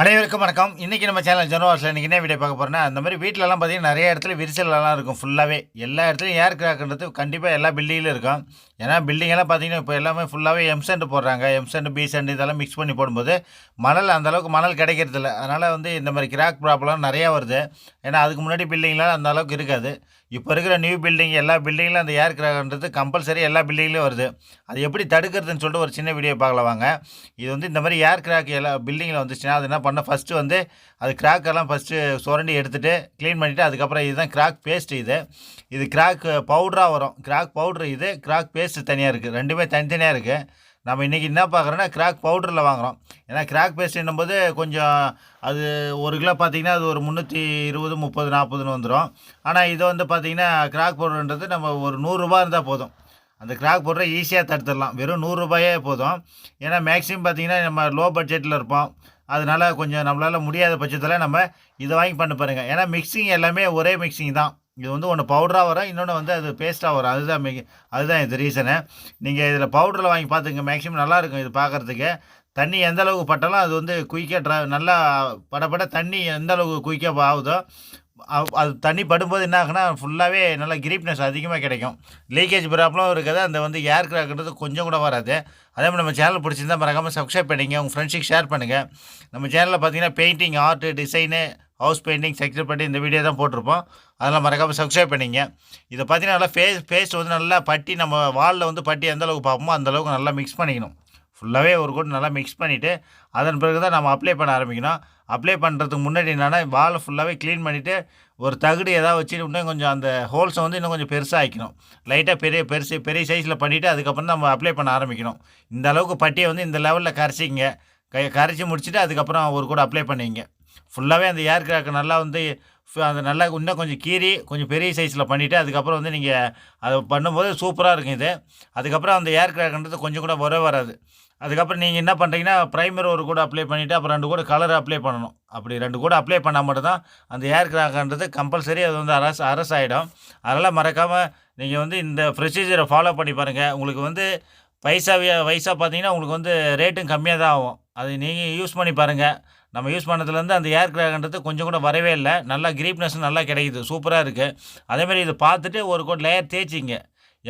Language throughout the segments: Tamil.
அனைவருக்கும் வணக்கம். இன்றைக்கி நம்ம சேனல் ஜனவாஸில் இன்றைக்கி என்ன வீடியோ பார்க்க போகிறோன்னா அந்த மாதிரி வீட்டிலலாம் பார்த்தீங்கன்னா நிறைய இடத்துல விரிசலெல்லாம் இருக்கும். ஃபுல்லாகவே எல்லா இடத்துலையும் ஏர் கிராக்ன்றது கண்டிப்பாக எல்லா பில்டிங்கிலும் இருக்கும். ஏன்னா பில்டிங்கெல்லாம் பார்த்தீங்கன்னா இப்போ எல்லாமே ஃபுல்லாகவே எம்சென்ட் போடுறாங்க. எம்சென்ட் பிசென்ட் இதெல்லாம் மிக்ஸ் பண்ணி போடும்போது மணல் அந்த அளவுக்கு மணல் கிடைக்கிறது இல்லை. அதனால் வந்து இந்த மாதிரி கிராக் ப்ராப்ளம் நிறையா வருது. ஏன்னா அதுக்கு முன்னாடி பில்டிங்லாம் அந்த அளவுக்கு இருக்காது. இப்போ இருக்கிற நியூ பில்டிங் எல்லா பில்டிங்லையும் அந்த ஏர் கிராக்ன்றது கம்பல்சரி எல்லா பில்டிங்லேயும் வருது. அது எப்படி தடுக்கிறதுன்னு சொல்லிட்டு ஒரு சின்ன வீடியோ பார்க்கலாம் வாங்க. இது வந்து இந்த மாதிரி ஏர் கிராக் எல்லா பில்டிங்கில் வந்துச்சுன்னா அது என்ன பண்ண ஃபஸ்ட்டு வந்து அது கிராக்கெல்லாம் ஃபஸ்ட்டு சுரண்டி எடுத்துகிட்டு க்ளீன் பண்ணிவிட்டு அதுக்கப்புறம் இதுதான் கிராக் பேஸ்ட் இது. இது கிராக் பவுடராக வரும். கிராக் பவுட்ரு இது கிராக் பேஸ்ட் பேஸ்ட்டு தனியாக இருக்குது ரெண்டுமே தனித்தனியாக இருக்குது நம்ம இன்றைக்கி என்ன பார்க்குறோன்னா கிராக் பவுடரில் வாங்குகிறோம் ஏன்னா கிராக் பேஸ்ட்டுன்னும் போது கொஞ்சம் அது ஒரு கிலோ பார்த்தீங்கன்னா அது ஒரு முந்நூற்றி இருபது முப்பது நாற்பதுன்னு வந்துடும் ஆனால் இதை வந்து பார்த்தீங்கன்னா கிராக் பவுடர்ன்றது நம்ம ஒரு நூறுரூபா இருந்தால் போதும். அந்த கிராக் பவுடரை ஈஸியாக தடுத்துடலாம். வெறும் நூறுரூபாயே போதும். ஏன்னா மேக்ஸிமம் பார்த்தீங்கன்னா நம்ம லோ பட்ஜெட்டில் இருப்போம். அதனால் கொஞ்சம் நம்மளால் முடியாத பட்சத்தில் நம்ம இதை வாங்கி பண்ண பாருங்கள் ஏன்னா மிக்சிங் எல்லாமே ஒரே மிக்சிங் தான். இது வந்து ஒன்று பவுடராக வரும் இன்னொன்று வந்து அது பேஸ்ட்டாக வரும். அதுதான் மிக அதுதான் இது ரீசனு நீங்கள் இதில் பவுடரில் வாங்கி பார்த்துங்க மேக்ஸிமம் நல்லாயிருக்கும் இது பார்க்குறதுக்கு தண்ணி எந்த அளவுக்கு பட்டாலும் அது வந்து குயிக்காக ட்ரா நல்லா படப்பட தண்ணி எந்த அளவுக்கு குயிக்காக ஆகுதோ அது தண்ணி படும்போது என்ன ஆகுனா ஃபுல்லாகவே நல்லா கிரீப்னஸ் அதிகமாக கிடைக்கும். லீக்கேஜ் ப்ராப்ளம் இருக்காது. அந்த வந்து ஏர் கிராக்ன்றது கொஞ்சம் கூட வராது. அதே மாதிரி நம்ம சேனல் பிடிச்சிருந்தா மறக்காமல் சப்ஸ்கிரைப் பண்ணிங்க. உங்கள் ஃப்ரெண்ட்ஸுக்கு ஷேர் பண்ணுங்கள் நம்ம சேனலில் பார்த்தீங்கன்னா painting art design house painting sector பண்ணி இந்த வீடியோ தான் போட்டிருப்போம். அதெல்லாம் மறக்காமல் சப்ஸ்கிரைப் பண்ணிங்க. இதை பார்த்தீங்கன்னா நல்லா ஃபேஸ் பேஸ்ட் வந்து நல்லா பட்டி நம்ம வாலில் வந்து பட்டி எந்த அளவுக்கு பார்ப்போமோ அந்தளவுக்கு நல்லா மிக்ஸ் பண்ணிக்கணும். ஃபுல்லாகவே ஒரு கூட நல்லா மிக்ஸ் பண்ணிவிட்டு அதன் பிறகு தான் நம்ம அப்ளை பண்ண ஆரம்பிக்கணும். அப்ளை பண்ணுறதுக்கு முன்னாடி என்னென்னா வாலை ஃபுல்லாகவே க்ளீன் பண்ணிவிட்டு ஒரு தகுடு ஏதாவது வச்சு இன்னும் கொஞ்சம் அந்த ஹோல்ஸை வந்து இன்னும் கொஞ்சம் பெருசாக ஆக்கிக்கணும். லைட்டாக பெரிய பெருசு பெரிய சைஸில் பண்ணிவிட்டு அதுக்கப்புறம் நம்ம அப்ளை பண்ண ஆரம்பிக்கணும். இந்த அளவுக்கு பட்டியை வந்து இந்த லெவலில் கரைச்சிங்க கை கரைச்சி முடிச்சுட்டு அதுக்கப்புறம் ஒரு கூட அப்ளை பண்ணிங்க ஃபுல்லாகவே அந்த ஏர் கிராக் நல்லா வந்து அந்த நல்லா இன்னும் கொஞ்சம் கீறி கொஞ்சம் பெரிய சைஸில் பண்ணிவிட்டு அதுக்கப்புறம் வந்து நீங்கள் அதை பண்ணும்போது சூப்பராக இருக்கும் இது. அதுக்கப்புறம் அந்த ஏர் கிராக்ன்றது கொஞ்சம் கூட வரவே வராது. அதுக்கப்புறம் நீங்கள் என்ன பண்ணுறீங்கன்னா ப்ரைமர் ஒரு கூட அப்ளை பண்ணிவிட்டு அப்புறம் ரெண்டு கூட கலர் அப்ளை பண்ணணும். அப்படி ரெண்டு கூட அப்ளை பண்ணால் மட்டும்தான் அந்த ஏர் கிராக்ன்றது கம்பல்சரி அது வந்து அரசு அரசு ஆகிடும் அதனால் மறக்காமல் நீங்கள் வந்து இந்த ப்ரொசீஜரை ஃபாலோ பண்ணி பாருங்கள் உங்களுக்கு வந்து வயசாக வயசாக பார்த்தீங்கன்னா உங்களுக்கு வந்து ரேட்டும் கம்மியாக தான் ஆகும். அது நீங்கள் யூஸ் பண்ணி பாருங்கள் நம்ம யூஸ் பண்ணதுலேருந்து அந்த ஏர் கிராக்ன்றது கொஞ்சம் கூட வரவே இல்லை. நல்லா கிரீப்னஸ் நல்லா கிடைக்குது. சூப்பராக இருக்குது அதேமாதிரி இதை பார்த்துட்டு ஒரு கோட் லேயர் தேய்ச்சிங்க.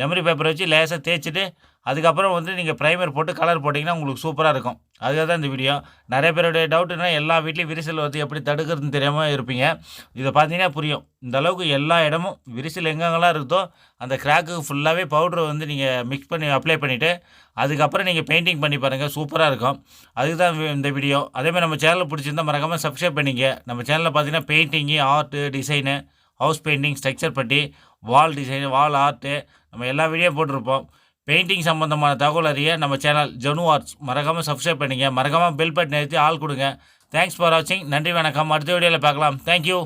எமரி பேப்பர் வச்சு லேசாக தேய்ச்சிட்டு அதுக்கப்புறம் வந்து நீங்கள் ப்ரைமர் போட்டு கலர் போட்டிங்கன்னா உங்களுக்கு சூப்பராக இருக்கும். அதுக்காக தான் இந்த வீடியோ நிறைய பேருடைய டவுட்டுனா எல்லா வீட்லேயும் விரிசல் வந்து எப்படி தடுக்கிறதுன்னு தெரியாமல் இருப்பீங்க. இதை பார்த்தீங்கன்னா புரியும். இந்த அளவுக்கு எல்லா இடமும் விரிசல் எங்கெங்கெல்லாம் இருக்குதோ அந்த கிராக்கு ஃபுல்லாகவே பவுட்ரு வந்து நீங்கள் மிக்ஸ் பண்ணி அப்ளை பண்ணிவிட்டு அதுக்கப்புறம் நீங்கள் பெயிண்டிங் பண்ணி பாருங்கள் சூப்பராக இருக்கும். அதுக்கு தான் இந்த வீடியோ அதேமாதிரி நம்ம சேனல் பிடிச்சிருந்தா மறக்காமல் சப்ஸ்கிரைப் பண்ணிங்க. நம்ம சேனலில் பார்த்தீங்கன்னா painting art design house painting structure putty wall design வால் ஆர்ட்டு நம்ம எல்லா வீடியோ போட்டிருப்போம். பெயிண்டிங் சம்மந்தமான தகவல் அறிய நம்ம சேனல் ஜனு ஆர்ட்ஸ் மறக்காமல் சப்ஸ்கிரைப் பண்ணிங்க. மறக்காமல் பெல் பட்டன் நிறுத்தி ஆள் கொடுங்க. தேங்க்ஸ் ஃபார் வாட்சிங் நன்றி வணக்கம். அடுத்த வீடியோவில் பார்க்கலாம். தேங்க்யூ